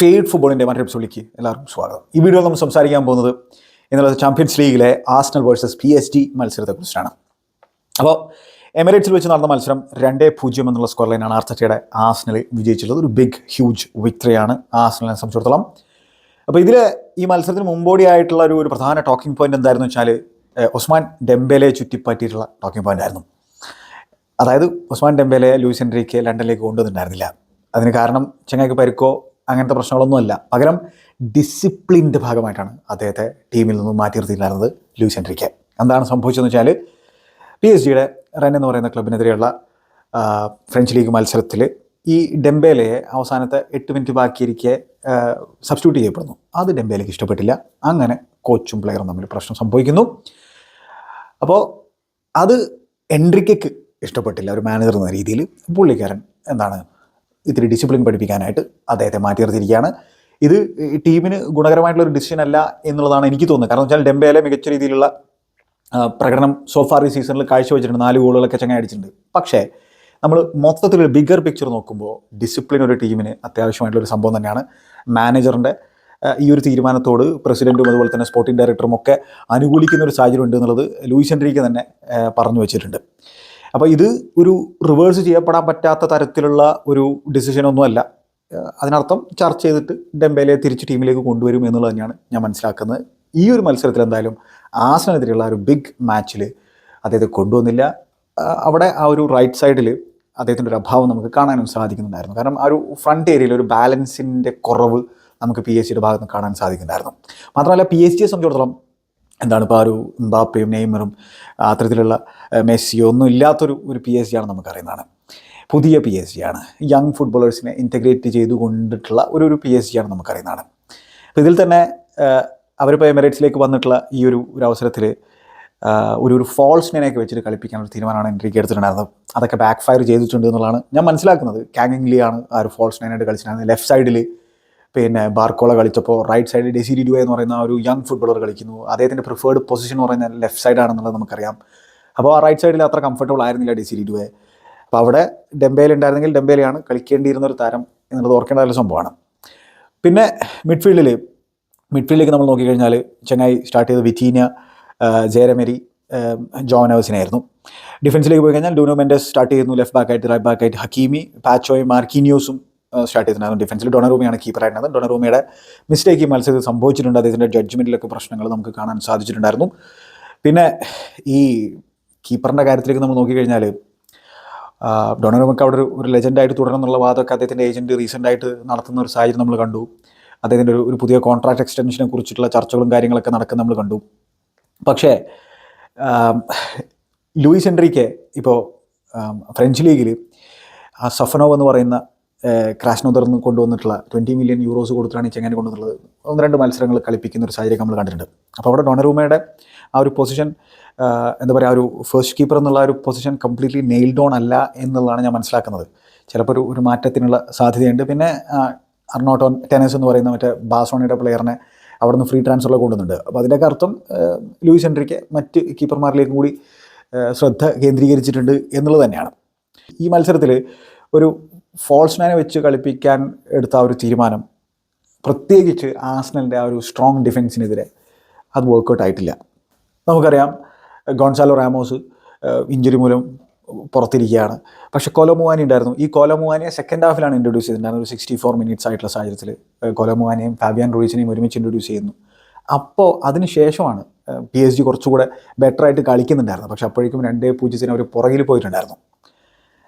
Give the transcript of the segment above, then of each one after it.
Fade ഫുട്ബോളിന്റെ മറ്റൊരു എപ്പിസോഡിലേക്ക് എല്ലാവർക്കും സ്വാഗതം. ഈ വീഡിയോ നമ്മൾ സംസാരിക്കാൻ പോകുന്നത് എന്നുള്ളത് ചാമ്പ്യൻസ് ലീഗിലെ Arsenal versus P S G മത്സരത്തെക്കുറിച്ചാണ്. അപ്പോൾ എമിറേറ്റ്സിൽ വെച്ച് നടന്ന മത്സരം രണ്ടേ പൂജ്യം എന്നുള്ള സ്കോർ ലൈനാണ് ആർത്തറ്റയുടെ ആസ്നൽ വിജയിച്ചിട്ടുള്ളത് ഒരു ബിഗ് ഹ്യൂജ് വിക്ടറിയാണ് ആസ്നലിനെ സംബന്ധിച്ചിടത്തോളം. അപ്പോൾ ഇതിൽ ഈ മത്സരത്തിന് മുമ്പോടിയായിട്ടുള്ള ഒരു ഒരു പ്രധാന ടോക്കിംഗ് പോയിന്റ് എന്തായിരുന്നു വെച്ചാൽ ഉസ്മാൻ ഡെംബേലയെ ചുറ്റിപ്പറ്റിയിട്ടുള്ള ടോക്കിംഗ് പോയിന്റ് ആയിരുന്നു. അതായത് ഉസ്മാൻ ഡെംബേലെ ലൂയിസ് എൻട്രിക്ക് ലണ്ടനിലേക്ക് കൊണ്ടുവന്നിട്ടുണ്ടായിരുന്നില്ല. അതിന് കാരണം ചെങ്ങായിക്ക് പരിക്കോ അങ്ങനത്തെ പ്രശ്നങ്ങളൊന്നുമല്ല. പകരം ഡിസിപ്ലിന്റെ ഭാഗമായിട്ടാണ് അദ്ദേഹത്തെ ടീമിൽ നിന്നും മാറ്റി നിർത്തിയില്ലായിരുന്നത് ലൂയിസ് എൻട്രിക്ക്. എന്താണ് സംഭവിച്ചതെന്ന് വെച്ചാൽ പി എസ് ജിയുടെ റൺ എന്ന് പറയുന്ന ക്ലബിനെതിരെയുള്ള ഫ്രഞ്ച് ലീഗ് മത്സരത്തിൽ ഈ ഡെംബേലയെ അവസാനത്തെ എട്ട് മിനിറ്റ് ബാക്കിയിരിക്കെ സബ്സ്റ്റിറ്റ്യൂട്ട് ചെയ്യപ്പെടുന്നു. അത് ഡെംബേലയ്ക്ക് ഇഷ്ടപ്പെട്ടില്ല. അങ്ങനെ കോച്ചും പ്ലെയറും തമ്മിൽ പ്രശ്നം സംഭവിക്കുന്നു. അപ്പോൾ അത് എൻട്രിക്കയ്ക്ക് ഇഷ്ടപ്പെട്ടില്ല. ഒരു മാനേജർ എന്ന രീതിയിൽ പുള്ളിക്കാരൻ എന്താണ് ഇത്തിരി ഡിസിപ്ലിൻ പഠിപ്പിക്കാനായിട്ട് അദ്ദേഹത്തെ മാറ്റി നിർത്തിയിരിക്കുകയാണ് ഇത് ടീമിന് ഗുണകരമായിട്ടുള്ള ഒരു ഡിസിഷൻ അല്ല എന്നുള്ളതാണ് എനിക്ക് തോന്നുന്നത്. കാരണം വെച്ചാൽ ഡെംബേലെ മികച്ച രീതിയിലുള്ള പ്രകടനം സോഫാർ ഈ സീസണിൽ കാഴ്ചവെച്ചിട്ടുണ്ട്. നാല് ഗോളുകളൊക്കെ ചങ്ങ അടിച്ചിട്ടുണ്ട്. പക്ഷേ നമ്മൾ മൊത്തത്തിലൊരു ബിഗർ പിക്ചർ നോക്കുമ്പോൾ ഡിസിപ്ലിൻ ഒരു ടീമിന് അത്യാവശ്യമായിട്ടുള്ള ഒരു സംഭവം തന്നെയാണ്. മാനേജറിന്റെ ഈ ഒരു തീരുമാനത്തോട് പ്രസിഡന്റും അതുപോലെ തന്നെ സ്പോർട്ടിംഗ് ഡയറക്ടറും ഒക്കെ അനുകൂലിക്കുന്ന ഒരു സാഹചര്യം ഉണ്ട് എന്നുള്ളത് ലൂയിസ് എൻട്രിക്ക് തന്നെ പറഞ്ഞു വെച്ചിട്ടുണ്ട്. അപ്പോൾ ഇത് ഒരു റിവേഴ്സ് ചെയ്യപ്പെടാൻ പറ്റാത്ത തരത്തിലുള്ള ഒരു ഡിസിഷനൊന്നുമല്ല അതിനർത്ഥം ചർച്ച ചെയ്തിട്ട് ഡെംബേലെ തിരിച്ച് ടീമിലേക്ക് കൊണ്ടുവരും എന്നുള്ളത് തന്നെയാണ് ഞാൻ മനസ്സിലാക്കുന്നത്. ഈ ഒരു മത്സരത്തിൽ എന്തായാലും ആസനെതിരെയുള്ള ഒരു ബിഗ് മാച്ചിൽ അദ്ദേഹത്തെ കൊണ്ടുവന്നില്ല. അവിടെ ആ ഒരു റൈറ്റ് സൈഡിൽ അദ്ദേഹത്തിന്റെ ഒരു അഭാവം നമുക്ക് കാണാനും സാധിക്കുന്നുണ്ടായിരുന്നു. കാരണം ആ ഒരു ഫ്രണ്ട് ഏരിയയിൽ ഒരു ബാലൻസിന്റെ കുറവ് നമുക്ക് പി എസ് സിയുടെ ഭാഗത്ത് കാണാൻ സാധിക്കുന്നുണ്ടായിരുന്നു. മാത്രമല്ല പി എസ് സിയെ സംബന്ധിച്ചിടത്തോളം എന്താണ് ഇപ്പോൾ ആ ഒരു എംബാപ്പയും നെയ്മറും അത്തരത്തിലുള്ള മെസ്സിയോ ഒന്നും ഇല്ലാത്തൊരു ഒരു പി എസ് ജി ആണ് നമുക്കറിയുന്നതാണ്. പുതിയ പി എസ് ജി ആണ്. യങ് ഫുട്ബോളേഴ്സിനെ ഇന്റഗ്രേറ്റ് ചെയ്തു കൊണ്ടിട്ടുള്ള ഒരു ഒരു പി എസ് ജി ആണ് നമുക്കറിയുന്നതാണ്. അപ്പോൾ ഇതിൽ തന്നെ അവരിപ്പോൾ എമിറേറ്റ്സിലേക്ക് വന്നിട്ടുള്ള ഈ ഒരു ഒരു അവസരത്തിൽ ഒരു ഒരു ഫോൾസ് നെയൊക്കെ വെച്ചിട്ട് ഒരു തീരുമാനമാണ് എൻട്രിക്ക് എടുത്തിട്ടുണ്ടായിരുന്നത്. അതൊക്കെ ബാക്ക് ഫയർ ചെയ്തിട്ടുണ്ട് എന്നുള്ളതാണ് ഞാൻ മനസ്സിലാക്കുന്നത്. കാങ്ങിംഗ്ലിയാണ് ആ ഒരു ഫോൾസ് നൈനായിട്ട് കളിച്ചിട്ടുണ്ടായിരുന്നത്. ലെഫ്റ്റ് സൈഡിൽ പിന്നെ ബാർക്കോള കളിച്ചപ്പോൾ റൈറ്റ് സൈഡിൽ ഡെസിരി ഡുവ എന്ന് പറയുന്ന ഒരു യങ് ഫുട്ബോളർ കളിക്കുന്നു. അദ്ദേഹത്തിന്റെ പ്രിഫേർഡ് പൊസിഷൻ എന്ന് പറയുന്നത് ലെഫ്റ്റ് സൈഡാണെന്നുള്ളത് നമുക്കറിയാം. അപ്പോൾ ആ റൈറ്റ് സൈഡിൽ അത്ര കംഫർട്ടബിൾ ആയിരുന്നില്ല ഡെസിരി ഡുവെ. അപ്പോൾ അവിടെ ഡെംബേൽ ഉണ്ടായിരുന്നെങ്കിൽ ഡെംബേലിയാണ് കളിക്കേണ്ടിയിരുന്ന ഒരു താരം എന്നുള്ളത് ഓർക്കേണ്ട ഒരു സംഭവമാണ്. പിന്നെ മിഡ്ഫീൽഡിൽ മിഡ്ഫീൽഡിലേക്ക് നമ്മൾ നോക്കിക്കഴിഞ്ഞാൽ ചെങ്ങായി സ്റ്റാർട്ട് ചെയ്ത വിറ്റീന ജോൺ ആയിരുന്നു. ഡിഫൻസിലേക്ക് പോയി കഴിഞ്ഞാൽ ഡൂനോ മെൻഡസ് സ്റ്റാർട്ട് ചെയ്യുന്നു ലെഫ്റ്റ് ബാക്കായിട്ട് റൈറ്റ് ബാക്കായിട്ട് ഹക്കീമി പാച്ചോയും മാർക്കിനിയോസും സ്റ്റാർട്ട് ചെയ്തിട്ടുണ്ടായിരുന്നു ഡിഫൻസിൽ ഡൊണറൂമിയാണ് കീപ്പറായിരുന്നത് ഡൊണറൂമിയുടെ മിസ്റ്റേക്ക് ഈ മത്സരത്തിൽ സംഭവിച്ചിട്ടുണ്ട്. അദ്ദേഹത്തിന്റെ ജഡ്ജ്മെന്റിലൊക്കെ പ്രശ്നങ്ങൾ നമുക്ക് കാണാൻ സാധിച്ചിട്ടുണ്ടായിരുന്നു. പിന്നെ ഈ കീപ്പറിന്റെ കാര്യത്തിലേക്ക് നമ്മൾ നോക്കിക്കഴിഞ്ഞാൽ ഡൊണറൂമൊക്കെ അവിടെ ഒരു ലെജൻഡായിട്ട് തുടരണം എന്നുള്ള വാദമൊക്കെ അദ്ദേഹത്തിന്റെ ഏജന്റ് റീസെന്റായിട്ട് നടത്തുന്ന ഒരു സാഹചര്യം നമ്മൾ കണ്ടു. അദ്ദേഹത്തിന്റെ ഒരു പുതിയ കോൺട്രാക്ട് എക്സ്റ്റൻഷനെ കുറിച്ചിട്ടുള്ള ചർച്ചകളും കാര്യങ്ങളൊക്കെ നടക്കുന്ന നമ്മൾ കണ്ടു. പക്ഷേ ലൂയിസ് എൻട്രിക്ക് ഇപ്പോൾ ഫ്രഞ്ച് ലീഗിൽ സഫനോവ് എന്ന് പറയുന്ന ക്രാഷ്നോദർന്ന് കൊണ്ടുവന്നിട്ടുള്ള ട്വന്റി മില്യൺ യൂറോസ് കൊടുത്തിട്ടാണ് ഈ ചെങ്ങനെ കൊണ്ടുവന്നിട്ടുള്ളത്. ഒന്ന് രണ്ട് മത്സരങ്ങൾ കളിപ്പിക്കുന്ന ഒരു സാഹചര്യം നമ്മൾ കണ്ടിട്ടുണ്ട്. അപ്പോൾ അവിടെ ഡൊണറൂമയുടെ ആ ഒരു പൊസിഷൻ എന്താ പറയുക ഒരു ഫസ്റ്റ് കീപ്പർ എന്നുള്ള ഒരു പൊസിഷൻ കംപ്ലീറ്റ്ലി നെയിൽ ഡോൺ അല്ല എന്നുള്ളതാണ് ഞാൻ മനസ്സിലാക്കുന്നത്. ചിലപ്പോൾ ഒരു ഒരു മാറ്റത്തിനുള്ള സാധ്യതയുണ്ട്. പിന്നെ അർണോട്ടോൺ ടെനസ് എന്ന് പറയുന്ന മറ്റേ ബാസോണിയുടെ പ്ലെയറിനെ അവിടെ നിന്ന് ഫ്രീ ട്രാൻസ്ഫറിൽ കൊണ്ടുവന്നുണ്ട് അപ്പോൾ അതിന്റെയൊക്കെ അർത്ഥം ലൂയിസ് എൻട്രിക്ക് മറ്റ് കീപ്പർമാരിലേക്കും കൂടി ശ്രദ്ധ കേന്ദ്രീകരിച്ചിട്ടുണ്ട് എന്നുള്ളത് തന്നെയാണ്. ഈ മത്സരത്തിൽ ഒരു ഫോൾസ് നയനെ വെച്ച് കളിപ്പിക്കാൻ എടുത്ത ആ ഒരു തീരുമാനം പ്രത്യേകിച്ച് ആസ്നലിന്റെ ആ ഒരു സ്ട്രോങ് ഡിഫൻസിനെതിരെ അത് വർക്കൗട്ട് ആയിട്ടില്ല. നമുക്കറിയാം ഗോൺസാലോ റാമോസ് ഇഞ്ചുറി മൂലം പുറത്തിരിക്കുകയാണ്. പക്ഷേ കൊലമുവാനി ഉണ്ടായിരുന്നു. ഈ കൊലമുവാനിയെ സെക്കൻഡ് ഹാഫിലാണ് ഇൻട്രൊഡ്യൂസ് ചെയ്തിട്ടുണ്ടായിരുന്നത്. ഒരു സിക്സ്റ്റി ഫോർ മിനിറ്റ്സ് ആയിട്ടുള്ള സാഹചര്യത്തിൽ കൊലമുവാനിയും ഫാബിയാൻ റൂയിസിനെയും ഒരുമിച്ച് ഇൻട്രൊഡ്യൂസ് ചെയ്യുന്നു. അപ്പോൾ അതിന് ശേഷമാണ് പി എസ് ജി കുറച്ചുകൂടെ ബെറ്റർ ആയിട്ട് കളിക്കുന്നുണ്ടായിരുന്നു പക്ഷെ അപ്പോഴേക്കും രണ്ടേ പൂജ്യത്തിന് അവർ പുറകിൽ പോയിട്ടുണ്ടായിരുന്നു.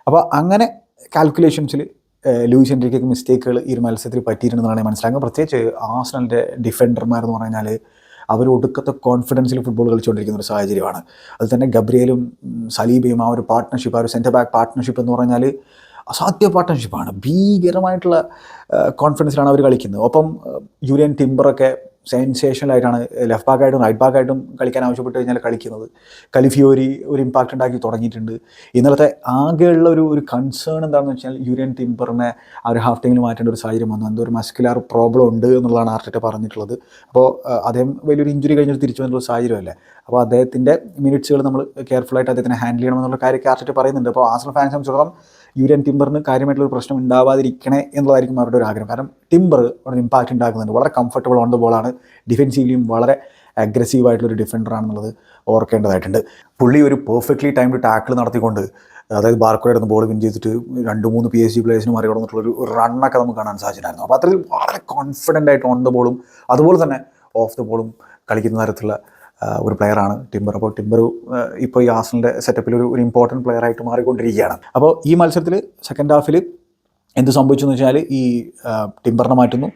അപ്പോൾ അങ്ങനെ കാൽക്കുലേഷൻസിൽ ലൂയിസ് എൻട്രിക്കൊക്കെ മിസ്റ്റേക്കുകൾ ഈ ഒരു മത്സരത്തിൽ പറ്റിയിട്ടുണ്ടെന്നാണ് ഞാൻ മനസ്സിലാക്കുന്നത്. പ്രത്യേകിച്ച് ആസ്നലിന്റെ ഡിഫൻഡർമാർ എന്ന് പറഞ്ഞാൽ അവർ ഒടുക്കത്തെ കോൺഫിഡൻസിൽ ഫുട്ബോൾ കളിച്ചുകൊണ്ടിരിക്കുന്ന ഒരു സാഹചര്യമാണ്. അത് തന്നെ ഗബ്രിയലും സലീബയും ആ ഒരു പാർട്ട്ണർഷിപ്പ് ആ ഒരു സെന്റർ ബാക്ക് പാർട്ട്ണർഷിപ്പ് എന്ന് പറഞ്ഞാൽ അസാധ്യ പാർട്ട്ണർഷിപ്പാണ് ഭീകരമായിട്ടുള്ള കോൺഫിഡൻസിലാണ് അവർ കളിക്കുന്നത്. ഒപ്പം യൂരിയൻ ടിംബറൊക്കെ സെൻസേഷണലായിട്ടാണ് ലെഫ്റ്റ് ബാക്കായിട്ടും റൈറ്റ് ബാക്കായിട്ടും കളിക്കാൻ ആവശ്യപ്പെട്ട് കഴിഞ്ഞാൽ കളിക്കുന്നത്. കലിഫിയോരി ഒരു ഇമ്പാക്റ്റ് ഉണ്ടാക്കി തുടങ്ങിയിട്ടുണ്ട്. ഇന്നലത്തെ ആകെയുള്ള ഒരു ഒരു കൺസേൺ എന്താണെന്ന് വെച്ചാൽ യൂരിയൻ ടിംബറിനെ ആ ഒരു ഹാഫ് ടൈമിൽ മാറ്റേണ്ട ഒരു സാഹചര്യം വന്നു. എന്തോ ഒരു മസ്കുലാർ പ്രോബ്ലം ഉണ്ട് എന്നുള്ളതാണ് ആർട്ടിറ്റ പറഞ്ഞിട്ടുള്ളത്. അപ്പോൾ അദ്ദേഹം വലിയൊരു ഇഞ്ചുറി കഴിഞ്ഞിട്ട് തിരിച്ചു വന്നിട്ടുള്ള സാഹചര്യമല്ലേ? അപ്പോൾ അദ്ദേഹത്തിന്റെ മിനിറ്റ്സുകൾ നമ്മൾ കെയർഫുള്ളായിട്ട് അദ്ദേഹത്തിനെ ഹാൻഡിൽ ചെയ്യണമെന്നുള്ള കാര്യമൊക്കെ ആർട്ടിറ്റ് പറയുന്നുണ്ട്. അപ്പോൾ ആസ്ലോ ഫാൻസ് സംബന്ധിച്ചിടത്തോളം യൂരിയൻ ടിമ്പറിന് കാര്യമായിട്ടുള്ള ഒരു പ്രശ്നം ഉണ്ടാവാതിരിക്കണേ എന്നുള്ളതായിരിക്കും അവരുടെ ഒരു ആഗ്രഹം. കാരണം ടിമ്പർ വളരെ ഇമ്പാക്റ്റ് ഉണ്ടാക്കുന്നുണ്ട്. വളരെ കംഫർട്ടബിൾ ഓൺ ദ ബോളാണ് ഡിഫെൻസീവ്ലിയും വളരെ അഗ്രസീവ് ഡിഫൻഡറാണെന്നുള്ളത് ഓർക്കേണ്ടതായിട്ടുണ്ട്. പുള്ളി ഒരു പെർഫെക്റ്റ്ലി ടൈംഡ് ടാക്കിൾ നടത്തിക്കൊണ്ട് അതായത് ബാർക്കോയുടെ ബോൾ വിൻ ചെയ്തിട്ട് രണ്ട് മൂന്ന് പി എസ് ജി പ്ലേയേഴ്സിന് മറികടന്നിട്ടുള്ള ഒരു റണ്ണൊക്കെ നമുക്ക് കാണാൻ സാധിച്ചിട്ടുണ്ടായിരുന്നു. അപ്പോൾ അത്രയും വളരെ കോൺഫിഡന്റ് ആയിട്ട് ഓൺ ദ ബോളും അതുപോലെ തന്നെ ഓഫ് ദ ബോളും കളിക്കുന്ന തരത്തിലുള്ള ഒരു പ്ലെയറാണ് ടിംബർ അപ്പോൾ ടിംബർ ഇപ്പോൾ ഈ ആസലിന്റെ സെറ്റപ്പിൽ ഒരു ഒരു ഇമ്പോർട്ടന്റ് പ്ലെയർ ആയിട്ട് മാറിക്കൊണ്ടിരിക്കുകയാണ്. അപ്പോൾ ഈ മത്സരത്തിൽ സെക്കൻഡ് ഹാഫിൽ എന്ത് സംഭവിച്ചു എന്ന് വെച്ചാൽ ഈ ടിംബറിനെ മാറ്റുന്നു.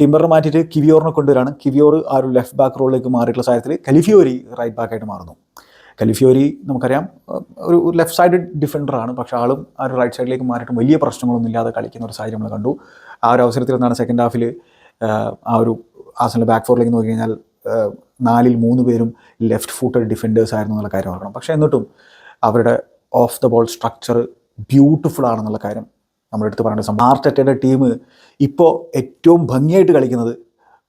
ടിംബറിനെ മാറ്റിയിട്ട് കിവിയോറിനെ കൊണ്ടുവരാണ്. കിവിയോർ ആ ഒരു ലെഫ്റ്റ് ബാക്ക് റോളിലേക്ക് മാറിയിട്ടുള്ള സാഹചര്യത്തിൽ കലിഫിയോരി റൈറ്റ് ബാക്കായിട്ട് മാറുന്നു. കലിഫിയോരി നമുക്കറിയാം ഒരു ലെഫ്റ്റ് സൈഡ് ഡിഫൻഡറാണ് പക്ഷേ ആളും ആ ഒരു റൈറ്റ് സൈഡിലേക്ക് മാറിയിട്ട് വലിയ പ്രശ്നങ്ങളൊന്നും ഇല്ലാതെ കളിക്കുന്ന ഒരു സാഹചര്യം നമ്മൾ കണ്ടു. ആ ഒരു അവസരത്തിൽ എന്താണ് സെക്കൻഡ് ഹാഫിൽ ആ ഒരു ആസലിന്റെ ബാക്ക് ഫോറിലേക്ക് നോക്കി കഴിഞ്ഞാൽ നാലിൽ മൂന്ന് പേരും ലെഫ്റ്റ് ഫൂട്ടഡ് ഡിഫൻഡേഴ്സ് ആയിരുന്നു എന്നുള്ള കാര്യം ഓർക്കണം. പക്ഷേ എന്നിട്ടും അവരുടെ off the ball structure beautiful ആണെന്നുള്ള കാര്യം നമ്മുടെ അടുത്ത് പറയേണ്ട സംഭവം. ആർട്ടറ്റയുടെ ടീം ഇപ്പോൾ ഏറ്റവും ഭംഗിയായിട്ട് കളിക്കുന്നത്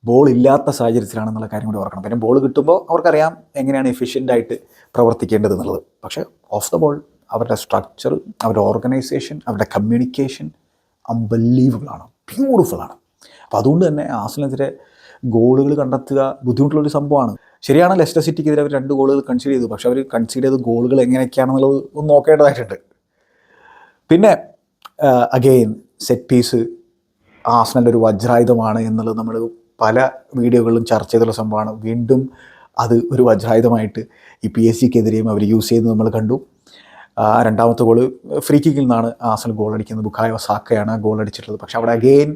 ബോൾ ഇല്ലാത്ത സാഹചര്യത്തിലാണെന്നുള്ള കാര്യം കൂടി ഓർക്കണം. പിന്നെ ബോൾ കിട്ടുമ്പോൾ അവർക്കറിയാം എങ്ങനെയാണ് എഫിഷ്യന്റായിട്ട് പ്രവർത്തിക്കേണ്ടത് എന്നുള്ളത്. പക്ഷേ ഓഫ് ദ ബോൾ അവരുടെ സ്ട്രക്ചർ അവരുടെ ഓർഗനൈസേഷൻ അവരുടെ കമ്മ്യൂണിക്കേഷൻ അൺബിലീവബിൾ ആണ്. ബ്യൂട്ടിഫുൾ ആണ്. അപ്പോൾ അതുകൊണ്ട് തന്നെ ആസിനെതിരെ ഗോളുകൾ കണ്ടെത്തുക ബുദ്ധിമുട്ടുള്ളൊരു സംഭവമാണ്. ശരിയാണ് ലെസ്റ്റർ സിറ്റിക്കെതിരെ അവർ രണ്ട് ഗോളുകൾ കൺസീഡ് ചെയ്തു. പക്ഷേ അവർ കൺസീഡ് ചെയ്ത ഗോളുകൾ എങ്ങനെയൊക്കെയാണെന്നുള്ളത് ഒന്ന് നോക്കേണ്ടതായിട്ടുണ്ട്. പിന്നെ അഗെയിൻ സെറ്റ് പീസ് ആസ്നന്റെ ഒരു വജ്രായുധമാണ് എന്നുള്ളത് നമ്മൾ പല വീഡിയോകളിലും ചർച്ച ചെയ്തുള്ള സംഭവമാണ്. വീണ്ടും അത് ഒരു വജ്രായുധമായിട്ട് ഈ പി എസ് സിക്കെതിരെയും അവർ യൂസ് ചെയ്യുന്നത് നമ്മൾ കണ്ടു. രണ്ടാമത്തെ ഗോൾ ഫ്രീ കിക്കിൽ നിന്നാണ് ആസൽ ഗോൾ അടിക്കുന്നത്. ബുക്കായോ സാക്കയാണ് ഗോൾ അടിച്ചിട്ടുള്ളത്. പക്ഷേ അവിടെ അഗെയിൻ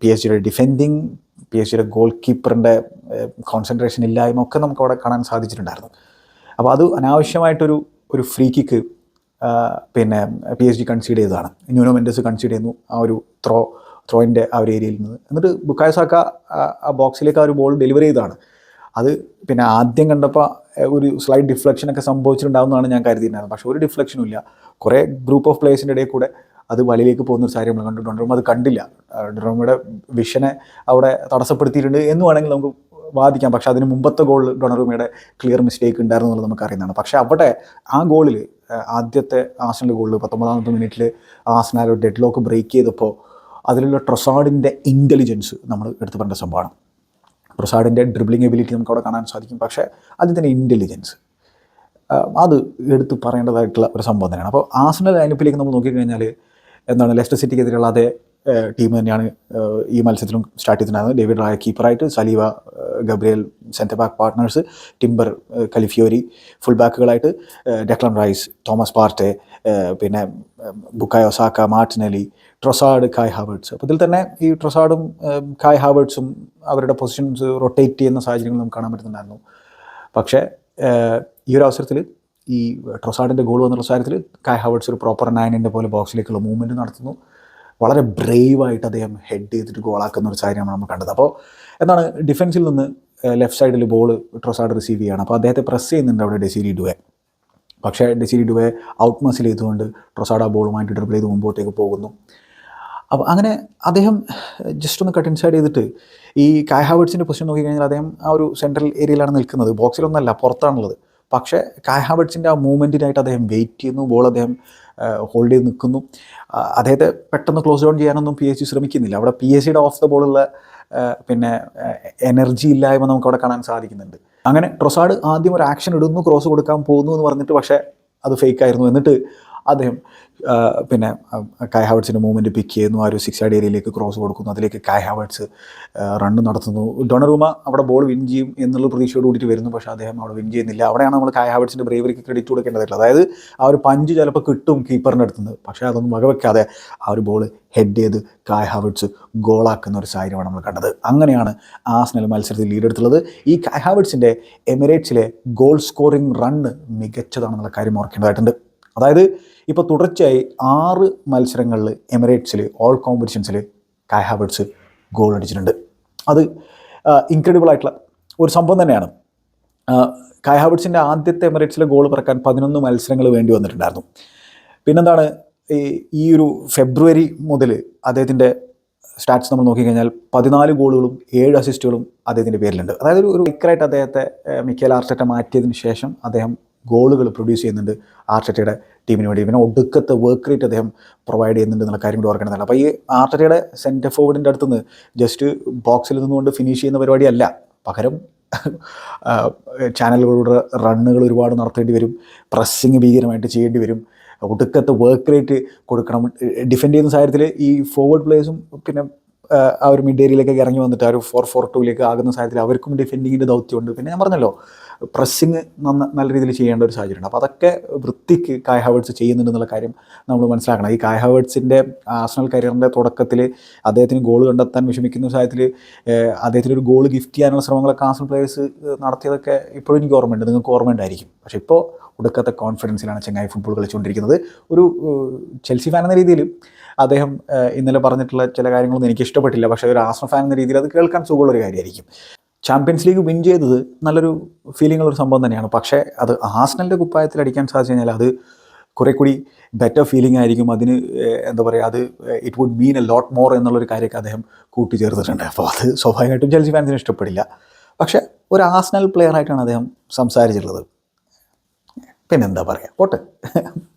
പി എസ് ജിയുടെ ഡിഫെൻഡിങ് പി എസ് ജിയുടെ ഗോൾ കീപ്പറിന്റെ കോൺസെൻട്രേഷൻ ഇല്ലായ്മ ഒക്കെ നമുക്ക് അവിടെ കാണാൻ സാധിച്ചിട്ടുണ്ടായിരുന്നു. അപ്പോൾ അത് അനാവശ്യമായിട്ടൊരു ഒരു ഫ്രീ കിക്ക് പിന്നെ പി എസ് ഡി കൺസീഡ് ചെയ്തതാണ്. ന്യൂനോ മെൻഡസ് കൺസീഡ് ചെയ്യുന്നു ആ ഒരു ത്രോ ത്രോയിന്റെ ആ ഒരു ഏരിയയിൽ നിന്ന്. എന്നിട്ട് ബുക്കായ സാക്ക ആ- ആ ബോക്സിലേക്ക് ആ ഒരു ബോൾ ഡെലിവറി ചെയ്തതാണ്. അത് പിന്നെ ആദ്യം കണ്ടപ്പോൾ ഒരു സ്ലൈഡ് ഡിഫ്ലക്ഷനൊക്കെ സംഭവിച്ചിട്ടുണ്ടാകുന്നതാണ് ഞാൻ കരുതിയിട്ടുണ്ടായിരുന്നത്. പക്ഷേ ഒരു ഡിഫ്ലക്ഷനും ഇല്ല. കുറേ ഗ്രൂപ്പ് ഓഫ് പ്ലേയേഴ്സിന്റെ ഇടയിൽ കൂടെ അത് വലയിലേക്ക് പോകുന്ന ഒരു സാഹചര്യം നമ്മൾ കണ്ടു ഡൊണ്ടറും അത് കണ്ടില്ല. ഡൊണറുമയുടെ വിഷനെ അവിടെ തടസ്സപ്പെടുത്തിയിട്ടുണ്ട് എന്ന് വേണമെങ്കിൽ നമുക്ക് വാദിക്കാം. പക്ഷേ അതിന് മുമ്പത്തെ ഗോൾ ഡൊണറുമയുടെ ക്ലിയർ മിസ്റ്റേക്ക് ഉണ്ടായിരുന്നു എന്നുള്ളത് നമുക്ക് അറിയുന്നതാണ്. പക്ഷേ അവിടെ ആ ഗോളിൽ ആദ്യത്തെ ആസ്നൽ ഗോളിൽ പത്തൊമ്പതാമത്തെ മിനിറ്റിൽ ആസ്നാൽ ഡെഡ് ലോക്ക് ബ്രേക്ക് ചെയ്തപ്പോൾ അതിലുള്ള ട്രൊസാഡിന്റെ ഇന്റലിജൻസ് നമ്മൾ എടുത്തു പറഞ്ഞ സംഭവമാണ്. ട്രൊസാഡിന്റെ ഡ്രിബ്ലിംഗ് എബിലിറ്റി നമുക്ക് അവിടെ കാണാൻ സാധിക്കും. പക്ഷേ അതിന്റെ ഇന്റലിജൻസ് അത് എടുത്ത് പറയേണ്ടതായിട്ടുള്ള ഒരു സംഭവം തന്നെയാണ്. അപ്പോൾ ആസ്നൽ ലൈനപ്പിലേക്ക് നമ്മൾ നോക്കിക്കഴിഞ്ഞാൽ എന്താണ് ലെസ്റ്റർ സിറ്റിക്കെതിരെയുള്ള അതേ ടീം തന്നെയാണ് ഈ മത്സരത്തിലും സ്റ്റാർട്ട് ചെയ്തിട്ടുണ്ടായിരുന്നത്. David Raya കീപ്പറായിട്ട് Saliba Gabriel centre back partners Timber Calafiori full ബാക്കുകളായിട്ട് Declan Rice Thomas Partey പിന്നെ Bukayo Saka Saka Martinelli Trossard Kai Havertz. അപ്പോൾ ഇതിൽ തന്നെ ഈ ട്രൊസാഡും കായ് ഹാവേർട്സും അവരുടെ പൊസിഷൻസ് റൊട്ടേറ്റ് ചെയ്യുന്ന സാഹചര്യങ്ങൾ നമുക്ക് കാണാൻ പറ്റുന്നുണ്ടായിരുന്നു. പക്ഷേ ഈ ഒരു അവസരത്തിൽ ഈ ട്രൊസാഡിന്റെ ഗോൾ വന്നുള്ള സാഹചര്യത്തിൽ കായ് ഹവേർട്സ് ഒരു പ്രോപ്പർ നയനിന്റെ പോലെ ബോക്സിലേക്കുള്ള മൂവ്മെന്റ് നടത്തുന്നു. വളരെ ബ്രേവായിട്ട് അദ്ദേഹം ഹെഡ് ചെയ്തിട്ട് ഗോളാക്കുന്ന ഒരു സാഹചര്യമാണ് നമ്മൾ കണ്ടത്. അപ്പോൾ എന്താണ് ഡിഫൻസിൽ നിന്ന് ലെഫ്റ്റ് സൈഡിൽ ബോൾ ട്രൊസാഡ് റിസീവ് ചെയ്യുകയാണ് അപ്പോൾ അദ്ദേഹത്തെ പ്രസ് ചെയ്യുന്നുണ്ട് അവിടെ ഡെസിരി ഡുവെ പക്ഷേ ഡെസിരി ഡുവെ ഔട്ട് മസിൽ ചെയ്തുകൊണ്ട് ട്രൊസാഡ് ആ ബോളുമായിട്ട് ഡ്രിബിൾ ചെയ്ത് മുമ്പോട്ടേക്ക് പോകുന്നു. അപ്പോൾ അങ്ങനെ അദ്ദേഹം ജസ്റ്റ് ഒന്ന് കട്ട് ഇൻസൈഡ് ചെയ്തിട്ട് ഈ കായ് ഹാവേർട്സിന്റെ പൊസിഷൻ നോക്കിക്കഴിഞ്ഞാൽ അദ്ദേഹം ആ ഒരു സെൻട്രൽ ഏരിയയിലാണ് നിൽക്കുന്നത്. ബോക്സിലൊന്നല്ല പുറത്താണുള്ളത്. പക്ഷേ കായ് ഹാവേർട്സിന്റെ ആ മൂവ്മെന്റിനായിട്ട് അദ്ദേഹം വെയിറ്റ് ചെയ്യുന്നു. ബോൾ അദ്ദേഹം ഹോൾഡ് ചെയ്ത് നിൽക്കുന്നു. അദ്ദേഹത്തെ പെട്ടെന്ന് ക്ലോസ് ഡൗൺ ചെയ്യാനൊന്നും പി എസ് ജി ശ്രമിക്കുന്നില്ല. അവിടെ പി എസ് സിയുടെ ഓഫ് ദ ബോളുള്ള പിന്നെ എനർജി ഇല്ലായ്മ നമുക്ക് അവിടെ കാണാൻ സാധിക്കുന്നുണ്ട്. അങ്ങനെ ട്രൊസാഡ് ആദ്യം ഒരു ആക്ഷൻ ഇടുന്നു. ക്രോസ് കൊടുക്കാൻ പോകുന്നു എന്ന് പറഞ്ഞിട്ട് പക്ഷേ അത് ഫേക്ക് ആയിരുന്നു. എന്നിട്ട് അദ്ദേഹം പിന്നെ കായ് ഹാവേർട്സിന്റെ മൂവ്മെന്റ് പിക്ക് ചെയ്യുന്നു. ആ ഒരു സിക്സ് ആഡ് ഏരിയയിലേക്ക് ക്രോസ് കൊടുക്കുന്നു. അതിലേക്ക് കായ് ഹാവേഡ്സ് റണ്ണ് നടത്തുന്നു. ഡൊണറൂമ അവിടെ ബോൾ വിൻ ചെയ്യും എന്നുള്ള പ്രതീക്ഷയോട് കൂടിയിട്ട് വരുന്നു. പക്ഷേ അദ്ദേഹം അവിടെ വിൻ ചെയ്യുന്നില്ല. അവിടെയാണ് നമ്മൾ കായ് ഹാവേഡ്സിന്റെ ബ്രേവറിക്ക് ക്രെഡിറ്റ് കൊടുക്കേണ്ടതായിട്ടുള്ളത് അതായത് ആ ഒരു പഞ്ച് ചിലപ്പോൾ കിട്ടും കീപ്പറിന്റെ അടുത്തുനിന്ന് പക്ഷേ അതൊന്നും വകവെക്കാതെ ആ ഒരു ബോൾ ഹെഡ് ചെയ്ത് കായ് ഹാവേർട്സ് ഗോളാക്കുന്ന ഒരു സാഹചര്യമാണ് നമ്മൾ കണ്ടത്. അങ്ങനെയാണ് ആസ്നൽ മത്സരത്തിൽ ലീഡ് എടുത്തുള്ളത്. ഈ കായ് ഹാവേർട്സിന്റെ എമിറേറ്റ്സിലെ ഗോൾ സ്കോറിംഗ് റണ്ണ് മികച്ചതാണെന്നുള്ള കാര്യം ഓർക്കേണ്ടതായിട്ടുണ്ട്. അതായത് ഇപ്പോൾ തുടർച്ചയായി ആറ് മത്സരങ്ങളിൽ എമിറേറ്റ്സിൽ ഓൾ കോമ്പറ്റീഷൻസിൽ കായ് ഹാവേർട്സ് ഗോൾ അടിച്ചിട്ടുണ്ട്. അത് ഇൻക്രെഡിബിൾ ആയിട്ടുള്ള ഒരു സംഭവം തന്നെയാണ്. കായ് ഹാവേർട്സിന്റെ ആദ്യത്തെ എമിറേറ്റ്സിലെ ഗോൾ പറക്കാൻ പതിനൊന്ന് മത്സരങ്ങൾ വേണ്ടി വന്നിട്ടുണ്ടായിരുന്നു. പിന്നെന്താണ് ഈ ഒരു ഫെബ്രുവരി മുതൽ അദ്ദേഹത്തിന്റെ സ്റ്റാറ്റ്സ് നമ്മൾ നോക്കിക്കഴിഞ്ഞാൽ പതിനാല് ഗോളുകളും ഏഴ് അസിസ്റ്റുകളും അദ്ദേഹത്തിന്റെ പേരിലുണ്ട്. അതായത് ഒരു ഒരു വിക്കറായിട്ട് അദ്ദേഹത്തെ മിക്കേൽ ആർസെറ്റ മാറ്റിയതിന് ശേഷം അദ്ദേഹം ഗോളുകൾ പ്രൊഡ്യൂസ് ചെയ്യുന്നുണ്ട് ആർട്ടയുടെ ടീമിന് വേണ്ടി. പിന്നെ ഒടുക്കത്തെ വർക്ക് റേറ്റ് അദ്ദേഹം പ്രൊവൈഡ് ചെയ്യുന്നുണ്ട് എന്നുള്ള കാര്യം കൂടി ഓർക്കേണ്ടതാണ്. അപ്പോൾ ഈ ആർട്ടയുടെ സെന്റർ ഫോർവേഡിന്റെ അടുത്ത് നിന്ന് ജസ്റ്റ് ബോക്സിൽ നിന്നുകൊണ്ട് ഫിനിഷ് ചെയ്യുന്ന പരിപാടിയല്ല. പകരം ചാനലുകളുടെ റണ്ണുകൾ ഒരുപാട് നടത്തേണ്ടി വരും. പ്രസ്സിങ് ഭീകരമായിട്ട് ചെയ്യേണ്ടി വരും. ഒടുക്കത്തെ വർക്ക് റേറ്റ് കൊടുക്കണം. ഡിഫെൻഡ് ചെയ്യുന്ന സാഹചര്യത്തിൽ ഈ ഫോർവേഡ് പ്ലേയേഴ്സും പിന്നെ ആ ഒരു മിഡ് ഏരിയയിലേക്ക് ഇറങ്ങി വന്നിട്ട് ആ ഒരു ഫോർ ഫോർ ടൂയിലേക്ക് ആകുന്ന സാഹചര്യത്തിൽ അവർക്കും ഡിഫെൻഡിങ്ങിന്റെ ദൗത്യമുണ്ട്. പിന്നെ ഞാൻ പറഞ്ഞല്ലോ പ്രസ്സിങ് നന്ന നല്ല രീതിയിൽ ചെയ്യേണ്ട ഒരു സാഹചര്യമുണ്ട്. അപ്പോൾ അതൊക്കെ വൃത്തിക്ക് കായ് ഹവേർട്സ് ചെയ്യുന്നുണ്ട് എന്നുള്ള കാര്യം നമ്മൾ മനസ്സിലാക്കണം. ഈ കായ് ഹവേർട്സിന്റെ ആസണൽ കരിയറിന്റെ തുടക്കത്തിൽ അദ്ദേഹത്തിന് ഗോൾ കണ്ടെത്താൻ വിഷമിക്കുന്ന സാഹചര്യത്തിൽ അദ്ദേഹത്തിന് ഒരു ഗോൾ ഗിഫ്റ്റ് ചെയ്യാനുള്ള ശ്രമങ്ങളൊക്കെ ആസണൽ പ്ലേയേഴ്സ് നടത്തിയതൊക്കെ ഇപ്പോഴും എനിക്ക് ഓർമ്മയുണ്ട്. നിങ്ങൾക്ക് ഓർമ്മയുണ്ടായിരിക്കും പക്ഷേ ഇപ്പോൾ ഒടുക്കത്തെ കോൺഫിഡൻസിലാണ് ചെങ്ങായി ഫുട്ബോൾ കളിച്ചുകൊണ്ടിരിക്കുന്നത്. ഒരു ചെൽസി ഫാൻ എന്ന രീതിയിൽ അദ്ദേഹം ഇന്നലെ പറഞ്ഞിട്ടുള്ള ചില കാര്യങ്ങളൊന്നും എനിക്ക് ഇഷ്ടപ്പെട്ടില്ല. പക്ഷേ ഒരു ആസ്മ ഫാൻ എന്ന രീതിയിൽ അത് കേൾക്കാൻ സുഖമുള്ള ഒരു കാര്യമായിരിക്കും. ചാമ്പ്യൻസ് ലീഗ് വിൻ ചെയ്തത് നല്ലൊരു ഫീലിംഗ് ഉള്ളൊരു സംഭവം തന്നെയാണ്. പക്ഷേ അത് ആസ്നലിന്റെ കുപ്പായത്തിൽ അടിക്കാൻ സാധിച്ചു കഴിഞ്ഞാൽ അത് കുറേ കൂടി ബെറ്റർ ഫീലിംഗ് ആയിരിക്കും. അതിന് എന്താ പറയുക അത് it would mean a lot more എന്നുള്ളൊരു കാര്യമൊക്കെ അദ്ദേഹം കൂട്ടിച്ചേർത്തിട്ടുണ്ട്. അപ്പോൾ അത് സ്വാഭാവികമായിട്ടും ചെൽസി ഫാൻസിന് ഇഷ്ടപ്പെടില്ല. പക്ഷേ ഒരു ആസ്നൽ പ്ലെയർ ആയിട്ടാണ് അദ്ദേഹം സംസാരിച്ചിട്ടുള്ളത്. പിന്നെന്താ പറയുക പോട്ടെ.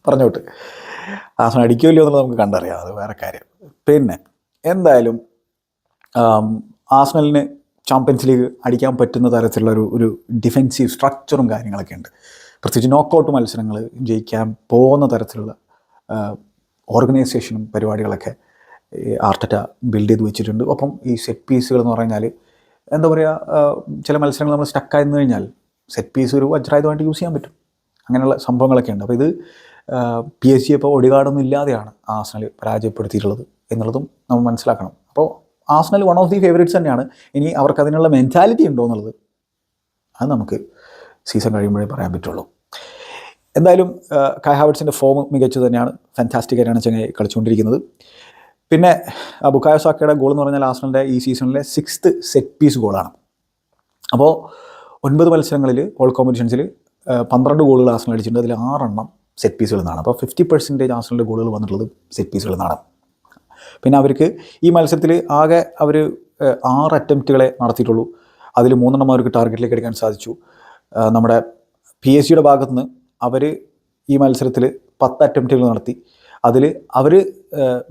പറഞ്ഞോട്ട്. ആസനം അടിക്കുമല്ലോ എന്നുള്ളത് നമുക്ക് കണ്ടറിയാം. അത് വേറെ കാര്യം. പിന്നെ എന്തായാലും ആസ്നലിന് ചാമ്പ്യൻസ് ലീഗ് അടിക്കാൻ പറ്റുന്ന തരത്തിലുള്ള ഒരു ഒരു ഡിഫെൻസീവ് സ്ട്രക്ചറും കാര്യങ്ങളൊക്കെ ഉണ്ട്. പ്രത്യേകിച്ച് നോക്കൗട്ട് മത്സരങ്ങൾ ജയിക്കാൻ പോകുന്ന തരത്തിലുള്ള ഓർഗനൈസേഷനും പരിപാടികളൊക്കെ ആർട്ടറ്റ ബിൽഡ് ചെയ്ത് വെച്ചിട്ടുണ്ട്. ഒപ്പം ഈ സെറ്റ് പീസുകൾ എന്ന് പറഞ്ഞാൽ എന്താ പറയുക ചില മത്സരങ്ങൾ നമ്മൾ സ്റ്റക്കായി നിന്ന് കഴിഞ്ഞാൽ സെറ്റ് പീസ് ഒരു വജ്രായുധമായിട്ട് യൂസ് ചെയ്യാൻ പറ്റും. അങ്ങനെയുള്ള സംഭവങ്ങളൊക്കെ ഉണ്ട്. അപ്പോൾ ഇത് പി എസ് ജി ഇപ്പോൾ ഒടികാടൊന്നും ഇല്ലാതെയാണ് ആസനൽ പരാജയപ്പെടുത്തിയിട്ടുള്ളത് എന്നുള്ളതും നമ്മൾ മനസ്സിലാക്കണം. അപ്പോൾ Arsenal one of the favourites തന്നെയാണ്. ഇനി അവർക്ക് അതിനുള്ള മെന്റാലിറ്റി ഉണ്ടോ എന്നുള്ളത് അത് നമുക്ക് സീസൺ കഴിയുമ്പോഴേ പറയാൻ പറ്റുള്ളൂ. എന്തായാലും കായ് ഫോം മികച്ചത് തന്നെയാണ്. ഫാന്റാസ്റ്റിക് ആയിട്ടാണ് ചെങ്ങായി കളിച്ചുകൊണ്ടിരിക്കുന്നത്. പിന്നെ ബുക്കായോ സാക്കയുടെ ഗോൾ എന്ന് പറഞ്ഞാൽ ആസ്നലിന്റെ ഈ സീസണിലെ സിക്സ്ത് സെറ്റ് പീസ് ഗോളാണ് അപ്പോൾ ഒൻപത് മത്സരങ്ങളിൽ ഓൾ കോമ്പറ്റീഷൻസിൽ പന്ത്രണ്ട് ഗോളുകൾ ആസ്നൽ അടിച്ചിട്ടുണ്ട്. അതിൽ ആറെണ്ണം സെറ്റ് പീസുകളിൽ നിന്നാണ്. അപ്പോൾ ഫിഫ്റ്റി പെർസെന്റേജ് ആസ്നലിന്റെ ഗോളുകൾ വന്നിട്ടുള്ളത് സെറ്റ് പീസുകളിൽ നിന്നാണ്. പിന്നെ അവർക്ക് ഈ മത്സരത്തിൽ ആകെ അവർ ആറ് അറ്റംപ്റ്റുകളെ നടത്തിയിട്ടുള്ളൂ. അതിൽ മൂന്നെണ്ണം അവർക്ക് ടാർഗറ്റിലേക്ക് എടുക്കാൻ സാധിച്ചു. നമ്മുടെ പി എസ് സിയുടെ ഭാഗത്തുനിന്ന് അവർ ഈ മത്സരത്തിൽ പത്ത് അറ്റംപ്റ്റുകൾ നടത്തി. അതിൽ അവർ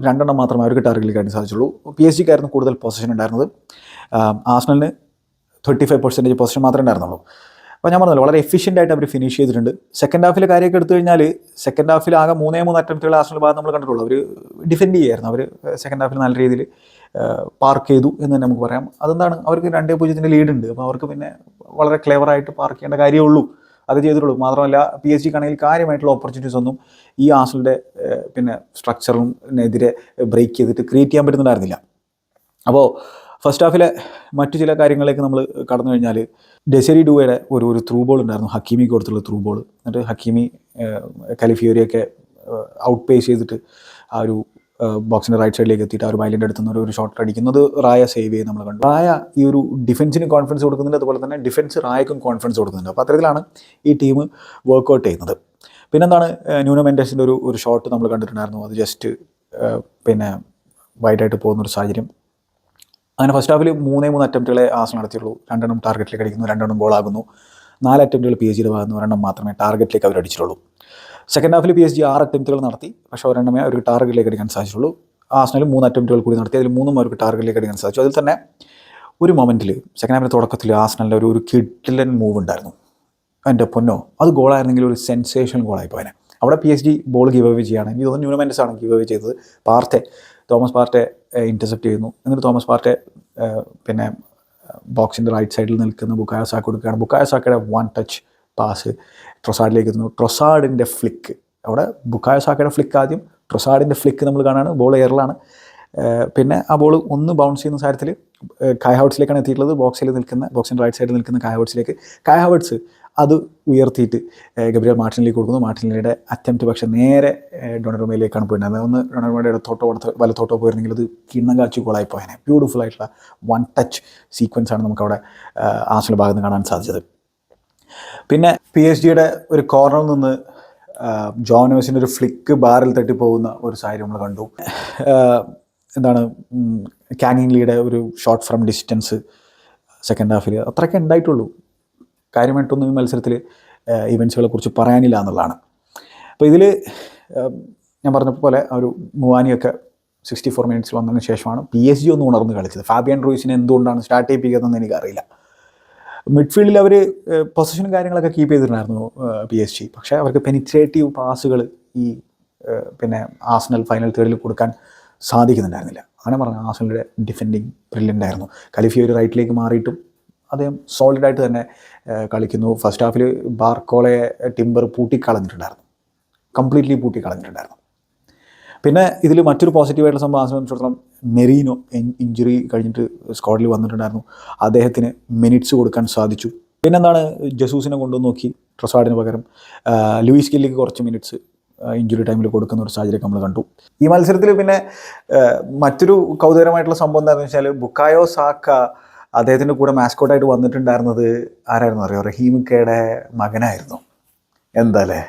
രണ്ടെണ്ണം മാത്രമേ അവർക്ക് ടാർഗറ്റിലേക്ക് എടുക്കാൻ സാധിച്ചുള്ളൂ. പി എസ് ജിക്കായിരുന്നു കൂടുതൽ പൊസിഷൻ ഉണ്ടായിരുന്നത്. ആസ്നലിന് തേർട്ടി ഫൈവ് പെർസെന്റേജ് പൊസിഷൻ മാത്രമേ ഉണ്ടായിരുന്നുള്ളൂ. അപ്പോൾ ഞാൻ പറഞ്ഞല്ലോ വളരെ എഫിഷ്യന്റ് ആയിട്ട് അവർ ഫിനിഷ് ചെയ്തിട്ടുണ്ട്. സെക്കൻഡ് ഹാഫിലെ കാര്യമൊക്കെ എടുത്തു കഴിഞ്ഞാൽ സെക്കൻഡ് ഹാഫിൽ ആകെ മൂന്നേ മൂന്ന് അറ്റംപ്റ്റുകൾ ആസ്ട്രൽ ഭാഗം നമ്മൾ കണ്ടിട്ടുള്ളൂ. അവർ ഡിഫെൻഡ് ചെയ്യായിരുന്നു. അവർ സെക്കൻഡ് ഹാഫിൽ നല്ല രീതിയിൽ പാർക്ക് ചെയ്തു എന്ന് തന്നെ നമുക്ക് പറയാം. അതെന്താണ്? അവർക്ക് രണ്ടേ പൂജ്യത്തിന്റെ ലീഡ് ഉണ്ട്. അപ്പോൾ അവർക്ക് പിന്നെ വളരെ ക്ലെവറായിട്ട് പാർക്ക് ചെയ്യേണ്ട കാര്യമുള്ളൂ അത് ചെയ്തിട്ടുള്ളൂ. മാത്രമല്ല പി എസ് ജി കണയിൽ കാര്യമായിട്ടുള്ള ഓപ്പർച്യൂണിറ്റീസ് ഒന്നും ഈ ആസിലിന്റെ പിന്നെ സ്ട്രക്ചറിനെതിരെ ബ്രേക്ക് ചെയ്തിട്ട് ക്രിയേറ്റ് ചെയ്യാൻ പറ്റുന്നുണ്ടായിരുന്നില്ല. അപ്പോൾ ഫസ്റ്റ് ഹാഫിലെ മറ്റു ചില കാര്യങ്ങളിലേക്ക് നമ്മൾ കടന്നു കഴിഞ്ഞാൽ ഡെസരി ഡുവയുടെ ഒരു ഒരു ത്രൂ ബോൾ ഉണ്ടായിരുന്നു. ഹക്കീമി കൊടുത്തുള്ള ത്രൂ ബോൾ എന്നിട്ട് ഹക്കീമി കലിഫിയോരിയൊക്കെ ഔട്ട് പേസ് ചെയ്തിട്ട് ആ ഒരു ബോക്സിന്റെ റൈറ്റ് സൈഡിലേക്ക് എത്തിയിട്ട് ആ ഒരു മൈലിന്റെ അടുത്ത് ഒരു ഷോട്ട് അടിക്കുന്നത് റായ സേവ് ചെയ്ത് നമ്മൾ കണ്ടു. റായ ഈ ഒരു ഡിഫൻസിന് കോൺഫിഡൻസ് കൊടുക്കുന്നുണ്ട് അതുപോലെ തന്നെ ഡിഫൻസ് റായക്കും കോൺഫിഡൻസ് കൊടുക്കുന്നുണ്ട്. അപ്പോൾ അത്തരത്തിലാണ് ഈ ടീം വർക്കൗട്ട് ചെയ്യുന്നത്. പിന്നെന്താണ് ന്യൂനോ മെൻഡേഴ്സിന്റെ ഒരു ഒരു ഷോട്ട് നമ്മൾ കണ്ടിട്ടുണ്ടായിരുന്നു. അത് ജസ്റ്റ് പിന്നെ വൈഡായിട്ട് പോകുന്നൊരു സാഹചര്യം. അങ്ങനെ ഫസ്റ്റ് ഹാഫിൽ മൂന്നേ മൂന്ന് അറ്റംപ്റ്റുകളെ ആസ് നടത്തിയുള്ളൂ രണ്ടെണ്ണം ടാർഗറ്റിലേക്ക് അടിക്കുന്നു രണ്ടെണ്ണം ഗോളാകുന്നു നാല് അറ്റംപ്റ്റുകൾ പി എസ് ജിയുടെ ഭാഗത്ത് ഒരെണ്ണം മാത്രമേ ടാർഗറ്റിലേക്ക് അവർ അടിച്ചിട്ടുള്ളൂ. സെക്കൻഡ് ഹാഫിൽ പി എസ് ജി ആറ് അറ്റംപ്റ്റുകൾ നടത്തി പക്ഷേ ഒരെണ്ണമേ അവർക്ക് ടാർഗറ്റിലേക്ക് അടിക്കാൻ സാധിച്ചുള്ളൂ ആസ്നൽ മൂന്ന് അറ്റംപ്റ്റുകൾ കൂടി നടത്തി അതിൽ മൂന്നും അവർക്ക് ടാർഗറ്റിലേക്ക് അടിക്കാൻ സാധിച്ചു. അതിൽ തന്നെ ഒരു മൊമെന്റിൽ സെക്കൻഡ് ഹാഫിന്റെ തുടക്കത്തിൽ ആസ്നലിന്റെ ഒരു കിഡിലൻ മൂവ് ഉണ്ടായിരുന്നു. എന്റെ പൊന്നോ അത് ഗോളായിരുന്നെങ്കിൽ ഒരു സെൻസേഷണൽ ഗോളായി പോയനെ. അവിടെ P S G ball give away ചെയ്യുകയാണ് എനിക്ക് തോന്നുന്നു ന്യൂനമെന്റസ് ആണ് ഗിവ് അവേ ചെയ്തത്. പാർട്ടെ തോമസ് പാർട്ടെ ഇന്റർസെപ്റ്റ് ചെയ്യുന്നു. എന്നിട്ട് തോമസ് പാർട്ടെ പിന്നെ ബോക്സിന്റെ റൈറ്റ് സൈഡിൽ നിൽക്കുന്ന ബുക്കായ സാക്ക് കൊടുക്കുകയാണ് ബുക്കായ സാക്കയുടെ വൺ ടച്ച് പാസ് ട്രൊസാഡിലേക്ക് എത്തുന്നു. ട്രൊസാഡിന്റെ ഫ്ലിക്ക് അവിടെ ബുക്കായ സാക്കയുടെ ഫ്ലിക്ക് ആദ്യം ട്രൊസാഡിന്റെ ഫ്ലിക്ക് നമ്മൾ കാണാണ് ബോൾ എയറിലാണ് പിന്നെ ആ ബോൾ ഒന്ന് ബൗൺസ് ചെയ്യുന്ന കാര്യത്തിൽ കായ് ഹൗട്ട്സിലേക്കാണ് എത്തിയിട്ടുള്ളത്. ബോക്സിൽ നിൽക്കുന്ന ബോക്സിന്റെ റൈറ്റ് സൈഡിൽ നിൽക്കുന്ന കായ് ഹൗട്ട്സിലേക്ക് കായ് ഹൗട്ട്സ് അത് ഉയർത്തിയിട്ട് ഗബ്രിയൽ മാർട്ടിനിലേക്ക് കൊടുക്കുന്നു. മാർട്ടിനിയുടെ അറ്റംപ്റ്റ് പക്ഷേ നേരെ ഏഹ് പോയിരുന്നത് പോയിട്ടുണ്ടായിരുന്നത് ഒന്ന് ഡൊണറുമയുടെ ഇടത്തോട്ടോ വടത്തോ വലത്തോട്ടോ പോയിരുന്നെങ്കിൽ അത് കിണ്ണം കാച്ചി ഗോളായി പോയനെ. ബ്യൂട്ടിഫുൾ ആയിട്ടുള്ള വൺ ടച്ച് സീക്വൻസ് ആണ് നമുക്കവിടെ ആസിന്റെ ഭാഗത്ത് കാണാൻ സാധിച്ചത്. പിന്നെ പി എസ് ഡിയുടെ ഒരു കോർണറിൽ നിന്ന് ജോനോസിന്റെ ഒരു ഫ്ലിക്ക് ബാറിൽ തട്ടിപ്പോകുന്ന ഒരു സാഹചര്യം നമ്മൾ കണ്ടു. എന്താണ് കാങ്ങിംഗ്ലിയുടെ ഒരു ഷോർട്ട് ഫ്രം ഡിസ്റ്റൻസ് സെക്കൻഡ് ഹാഫിൽ അത്രയൊക്കെ ഉണ്ടായിട്ടുള്ളൂ. കാര്യമായിട്ടൊന്നും ഈ മത്സരത്തിൽ ഇവൻസുകളെ കുറിച്ച് പറയാനില്ല എന്നുള്ളതാണ്. അപ്പോൾ ഇതിൽ ഞാൻ പറഞ്ഞ പോലെ ആ ഒരു മുവാനിയൊക്കെ സിക്സ്റ്റി ഫോർ മിനിറ്റ്സ് വന്നതിന് ശേഷമാണ് പി എസ് ജി ഒന്ന് ഉണർന്ന് കളിച്ചത്. ഫാബിയൻ റൂയിസിനെ എന്തുകൊണ്ടാണ് സ്റ്റാർട്ട് ചെയ്യിപ്പിക്കുന്നതെന്ന് എനിക്കറിയില്ല. മിഡ്ഫീൽഡിൽ അവർ പൊസിഷനും കാര്യങ്ങളൊക്കെ കീപ്പ് ചെയ്തിട്ടുണ്ടായിരുന്നു പി എസ് ജി പക്ഷേ അവർക്ക് പെനിട്രേറ്റീവ് പാസുകൾ ഈ പിന്നെ ആസ്നൽ ഫൈനൽ തേർഡിൽ കൊടുക്കാൻ സാധിക്കുന്നുണ്ടായിരുന്നില്ല. അങ്ങനെ പറഞ്ഞു ആസ്നലിന്റെ ഡിഫെൻഡിങ് ബ്രില്യന്റ് ആയിരുന്നു. കലിഫി ഒരു റൈറ്റിലേക്ക് മാറിയിട്ടും അദ്ദേഹം സോളിഡായിട്ട് തന്നെ കളിക്കുന്നു. ഫസ്റ്റ് ഹാഫിൽ ബാർക്കോളെ ടിമ്പർ പൂട്ടിക്കളഞ്ഞിട്ടുണ്ടായിരുന്നു. കംപ്ലീറ്റ്ലി പൂട്ടിക്കളഞ്ഞിട്ടുണ്ടായിരുന്നു. പിന്നെ ഇതിൽ മറ്റൊരു പോസിറ്റീവായിട്ടുള്ള സംഭവം സംബന്ധിച്ചിടത്തോളം മെറീനോ ഇഞ്ചുറി കഴിഞ്ഞിട്ട് സ്ക്വാഡിൽ വന്നിട്ടുണ്ടായിരുന്നു. അദ്ദേഹത്തിന് മിനിറ്റ്സ് കൊടുക്കാൻ സാധിച്ചു. പിന്നെന്താണ് ജസൂസിനെ കൊണ്ടുവന്ന് നോക്കി ട്രസാഡിന് പകരം. ലൂയിസ് കില്ലിക്ക് കുറച്ച് മിനിറ്റ്സ് ഇഞ്ചുറി ടൈമിൽ കൊടുക്കുന്ന ഒരു സാഹചര്യം നമ്മൾ കണ്ടു. ഈ മത്സരത്തിൽ പിന്നെ മറ്റൊരു കൗതുകരമായിട്ടുള്ള സംഭവം എന്താണെന്ന് വെച്ചാൽ ബുക്കായോ സാക്ക അദ്ദേഹത്തിന്റെ കൂടെ മാസ്കോട്ടായിട്ട് വന്നിട്ടുണ്ടായിരുന്നത് ആരായിരുന്നു? അറിയോ? റഹീമുക്കയുടെ മകനായിരുന്നു. എന്താല്ലേ?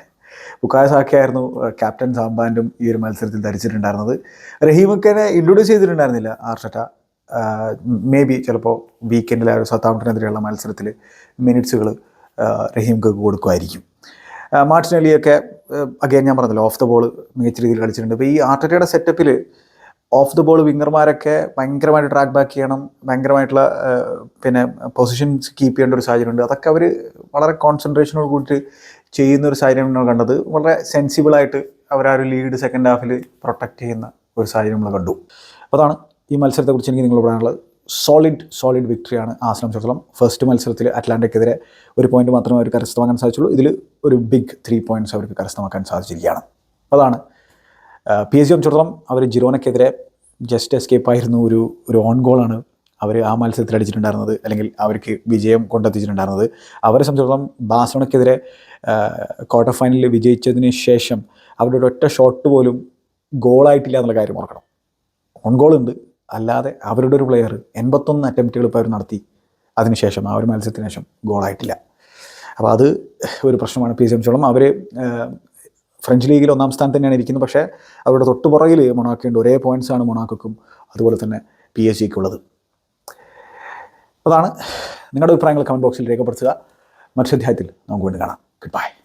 ബുക്കായ സാഖ്യായിരുന്നു ക്യാപ്റ്റൻ സാമ്പാന്റും ഈ ഒരു മത്സരത്തിൽ ധരിച്ചിട്ടുണ്ടായിരുന്നത്. റഹീമുക്കേനെ ഇൻട്രൊഡ്യൂസ് ചെയ്തിട്ടുണ്ടായിരുന്നില്ല ആർഷട്ട. മേ ബി ചിലപ്പോൾ വീക്കെൻഡിലെ ഒരു സത്താംപ്ടനെതിരെയുള്ള മത്സരത്തിൽ മിനിറ്റ്സുകൾ റഹീംക്ക് കൊടുക്കുമായിരിക്കും. മാർട്ടിനലിയൊക്കെ അഗൈൻ ഞാൻ പറഞ്ഞല്ലോ ഓഫ് ദ ബോൾ മികച്ച രീതിയിൽ കളിച്ചിട്ടുണ്ട്. അപ്പോൾ ഈ ആർട്ടറ്റയുടെ സെറ്റപ്പിൽ ഓഫ് ദ ബോൾ വിങ്ങർമാരൊക്കെ ഭയങ്കരമായിട്ട് ട്രാക്ക് ബാക്ക് ചെയ്യണം ഭയങ്കരമായിട്ടുള്ള പിന്നെ പൊസിഷൻസ് കീപ്പ് ചെയ്യേണ്ട ഒരു സാഹചര്യമുണ്ട്. അതൊക്കെ അവർ വളരെ കോൺസെൻട്രേഷനോട് കൂടിയിട്ട് ചെയ്യുന്ന ഒരു സാഹചര്യം നമ്മൾ കണ്ടത്. വളരെ സെൻസിബിളായിട്ട് അവർ ആ ഒരു ലീഡ് സെക്കൻഡ് ഹാഫിൽ പ്രൊട്ടക്റ്റ് ചെയ്യുന്ന ഒരു സാഹചര്യം നമ്മൾ കണ്ടു. അപ്പോൾ അതാണ് ഈ മത്സരത്തെക്കുറിച്ച് എനിക്ക് നിങ്ങൾ പറയാനുള്ളത്. സോളിഡ് സോളിഡ് വിക്ടറിയാണ് ആ സംബന്ധിച്ചിടത്തോളം ഫസ്റ്റ് മത്സരത്തിൽ അറ്റ്ലാന്റയ്ക്കെതിരെ ഒരു പോയിന്റ് മാത്രമേ അവർ കരസ്ഥമാക്കാൻ സാധിച്ചുള്ളൂ. ഇതിൽ ഒരു ബിഗ് ത്രീ പോയിന്റ്സ് അവർക്ക് കരസ്ഥമാക്കാൻ സാധിച്ചിരിക്കുകയാണ്. അതാണ് പി എസ് ജി സംബന്ധിച്ചിടത്തോളം അവർ ജിറോനക്കെതിരെ ജസ്റ്റ് എസ്കേപ്പ് ആയിരുന്നു ഒരു ഒരു ഓൺ ഗോളാണ് അവർ ആ മത്സരത്തിൽ അടിച്ചിട്ടുണ്ടായിരുന്നത്. അല്ലെങ്കിൽ അവർക്ക് വിജയം കൊണ്ടെത്തിച്ചിട്ടുണ്ടായിരുന്നത്. അവരെ സംബന്ധിച്ചിടത്തോളം ബാസോണക്കെതിരെ ക്വാർട്ടർ ഫൈനലിൽ വിജയിച്ചതിന് ശേഷം അവരുടെ ഒരൊറ്റ ഷോട്ട് പോലും ഗോളായിട്ടില്ല എന്നുള്ള കാര്യം ഓർക്കണം. ഓൺ ഗോൾ ഉണ്ട്. അല്ലാതെ അവരുടെ ഒരു പ്ലെയർ എൺപത്തൊന്ന് അറ്റംപ്റ്റുകൾ ഇപ്പോൾ അവർ നടത്തി. അതിനുശേഷം ആ ഒരു മത്സരത്തിന് ശേഷം ഗോളായിട്ടില്ല അപ്പോൾ അത് ഒരു പ്രശ്നമാണ്. പി സി എം ചോളം അവർ ഫ്രഞ്ച് ലീഗിൽ ഒന്നാം സ്ഥാനം തന്നെയാണ് ഇരിക്കുന്നത്. പക്ഷേ അവരുടെ തൊട്ടുപുറകിൽ മൊണാക്കയുണ്ട്. ഒരേ പോയിന്റ്സ് ആണ് മൊണാക്കോക്കും അതുപോലെ തന്നെ പി എസ് ജിക്കുള്ളത് അതാണ് നിങ്ങളുടെ അഭിപ്രായങ്ങൾ കമന്റ് ബോക്സിൽ രേഖപ്പെടുത്തുക. മത്സ്യാധ്യായത്തിൽ നമുക്ക് വീണ്ടും കാണാം. Good bye